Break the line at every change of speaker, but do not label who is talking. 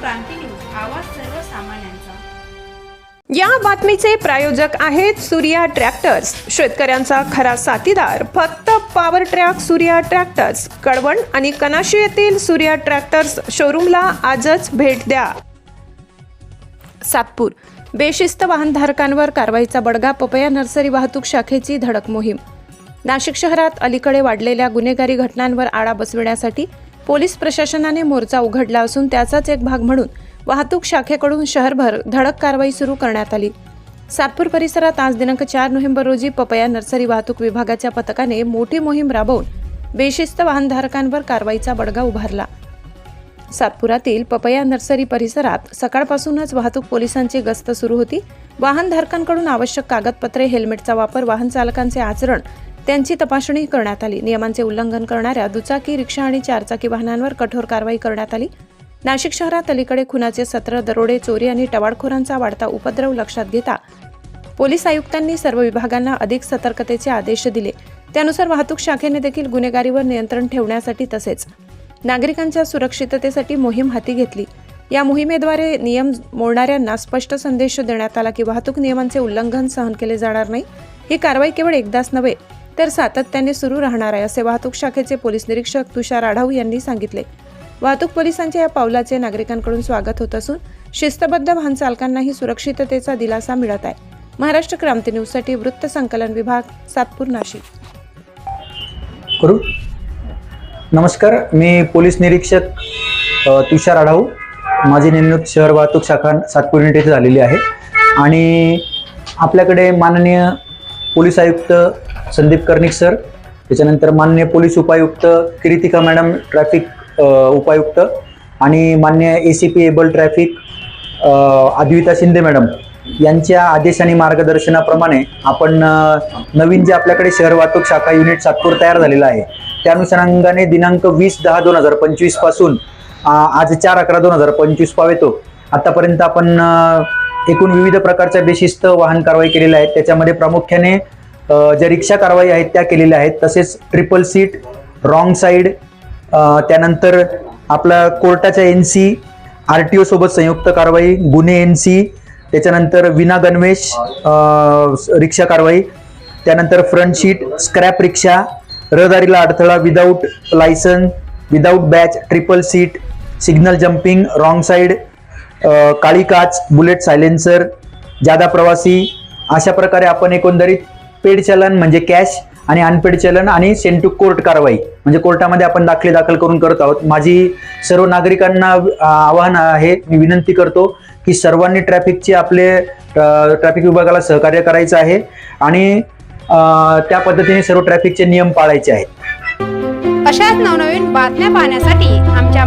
क्रांती news आवाज सर्वसामान्यांचा
या बातमीचे प्रायोजक आहेत सूर्या ट्रॅक्टर्स. शेतकऱ्यांचा खरा साथीदार. फक्त power track Surya tractors. Kalwan आणि कनाशी येथील सूर्या ट्रॅक्टर्स शोरूमला आजच भेट द्या. सातपूर. बेशिस्त वाहनधारकांवर कारवाईचा बडगा पपया नर्सरी वाहतूक शाखेची धडक मोहीम. नाशिक शहरात अलीकडे वाढलेल्या गुन्हेगारी घटनांवर आळा बसविण्यासाठी पोलीस प्रशासनाने मोर्चा उघडला असून त्याचाच एक भाग म्हणून वाहतूक शाखेकडून शहरभर धडक कारवाई सुरू करण्यात आली. सातपूर परिसरात आज दिनांक चार नोव्हेंबर रोजी पपया नर्सरी वाहतूक विभागाच्या पथकाने मोठी मोहीम राबवून बेशिस्त वाहनधारकांवर कारवाईचा बडगा उभारला. सातपुरातील पपया नर्सरी परिसरात सकाळपासूनच वाहतूक पोलिसांची गस्त सुरू होती. वाहनधारकांकडून आवश्यक कागदपत्रे हेल्मेटचा वापर वाहन चालकांचे आचरण त्यांची तपासणी करण्यात आली. नियमांचे उल्लंघन करणाऱ्या दुचाकी रिक्षा आणि चारचाकी वाहनांवर कठोर कारवाई करण्यात आली. नाशिक शहरात अलीकडे खुनाचे सत्र दरोडे चोरी आणि टवाळखोरांचा वाढता उपद्रव लक्षात घेता पोलीस आयुक्तांनी सर्व विभागांना अधिक सतर्कतेचे आदेश दिले. त्यानुसार वाहतूक शाखेने देखील गुन्हेगारीवर नियंत्रण ठेवण्यासाठी तसेच नागरिकांच्या सुरक्षिततेसाठी मोहीम हाती घेतली. या मोहिमेद्वारे नियम मोडणाऱ्यांना स्पष्ट संदेश देण्यात आला की वाहतूक नियमांचे उल्लंघन सहन केले जाणार नाही. ही कारवाई केवळ एकदाच नव्हे तर सातत्याने सुरू राहणार आहे असे वाहतूक शाखेचे पोलीस निरीक्षक तुषार आढाऊ यांनी सांगितले. वाहतूक पोलिसांच्या या पावलाचे नागरिकांकडून स्वागत होत असून शिस्तबद्ध वाहन चालकांनाही सुरक्षिततेचा दिलासा मिळत आहे. महाराष्ट्र क्रांती न्यूजसाठी वृत्त संकलन विभाग सातपूर नाशिक.
करू? नमस्कार मी पोलीस निरीक्षक तुषार आढाऊ. माझी नेमणूक शहर वाहतूक शाखा सातपूर युनिट येथे झालेली आहे. आणि आपल्याकडे माननीय पोलीस आयुक्त संदीप कर्णिक सर त्याच्यानंतर मान्य पोलीस उपायुक्त किरितिका मॅडम ट्रॅफिक उपायुक्त आणि मान्य A C P able traffic Advita Shinde madam यांच्या आदेश आणि मार्गदर्शनाप्रमाणे आपण नवीन जे आपल्याकडे शहर वाहतूक शाखा युनिट सातपूर तयार झालेलं आहे त्या अनुषंगाने दिनांक वीस दहा दोन हजार पंचवीसपासून आज चार अकरा दोन हजार पंचवीस पावेतो आतापर्यंत आपण एकूण विविध प्रकारच्या बेशिस्त वाहन कारवाई केलेल्या आहेत त्याच्यामध्ये प्रामुख्याने ज्या रिक्षा कारवाई आहेत त्या केलेल्या आहेत. तसेच ट्रिपल सीट रॉंग साईड त्यानंतर आपला कोर्टाच्या N C R T O सोबत संयुक्त कारवाई गुन्हे एन सी त्याच्यानंतर विना गणवेश रिक्षा कारवाई त्यानंतर फ्रंट सीट स्क्रॅप रिक्षा रहदारीला अडथळा without licence without batch triple seat signal jumping wrong side काळी काच बुलेट सायलेन्सर जादा प्रवासी अशा प्रकारे आपण एकंदरीत पेड चलन म्हणजे कॅश आणि अनपेड चलन आणि सेंटू कोर्ट कारवाई. म्हणजे कोर्टामध्ये आपण दाखले दाखल करून करत आहोत. माझी सर्व नागरिकांना आवाहन आहे मी विनंती करतो की सर्वांनी ट्रॅफिकचे आपले ट्रॅफिक विभागाला सहकार्य करायचं आहे आणि त्या पद्धतीने सर्व ट्रॅफिकचे नियम पाळायचे आहेत.
अशाच नवनवीन बातम्या पाहण्यासाठी आमच्या